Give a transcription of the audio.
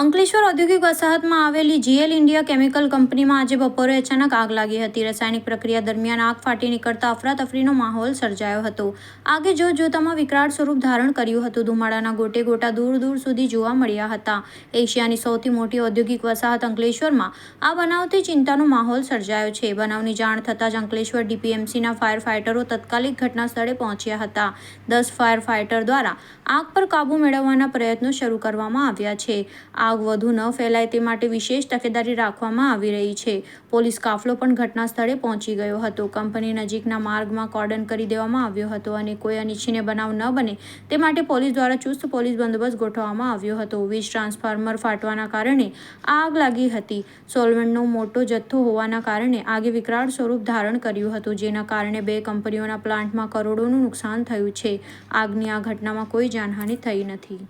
અંકલેશ્વર ઔદ્યોગિક વસાહતમાં આવેલી GL India chemical કંપનીમાં આજે બપોરે અચાનક આગ લાગી હતી. રાસાયણિક પ્રક્રિયા દરમિયાન આગ ફાટી નીકળતા અફરાતફરીનો માહોલ સર્જાયો હતો. આગે જોત જોતામાં વિકરાળ સ્વરૂપ ધારણ કર્યું હતું. ધુમાડાના ગોટે ગોટા દૂર દૂર સુધી જોવા મળ્યા હતા. એશિયાની સૌથી મોટી ઔદ્યોગિક વસાહત અંકલેશ્વરમાં આ બનાવથી ચિંતાનો માહોલ સર્જાયો છે. બનાવની જાણ થતાં જ અંકલેશ્વર ડીપીએમસીના ફાયર ફાઇટરો તત્કાલિક ઘટના સ્થળે પહોંચ્યા હતા. દસ ફાયર ફાઇટર દ્વારા આગ પર કાબૂ મેળવવાના પ્રયત્નો શરૂ કરવામાં આવ્યા છે. આગ વધુ ન ફેલાય તે માટે વિશેષ તકેદારી રાખવામાં આવી રહી છે. પોલીસ કાફલો પણ ઘટના સ્થળે પહોંચી ગયો હતો. કંપની નજીકના માર્ગમાં કોર્ડન કરી દેવામાં આવ્યો હતો અને કોઈ અનિચ્છનીય બનાવ ન બને તે માટે પોલીસ દ્વારા ચુસ્ત પોલીસ બંદોબસ્ત ગોઠવવામાં આવ્યો હતો. વીજ ટ્રાન્સફોર્મર ફાટવાના કારણે આગ લાગી હતી. સોલવન્ટનો મોટો જથ્થો હોવાના કારણે આગે વિકરાળ સ્વરૂપ ધારણ કર્યું હતું, જેના કારણે બે કંપનીઓના પ્લાન્ટમાં કરોડોનું નુકસાન થયું છે. આગની આ ઘટનામાં કોઈ જાનહાનિ થઈ નથી.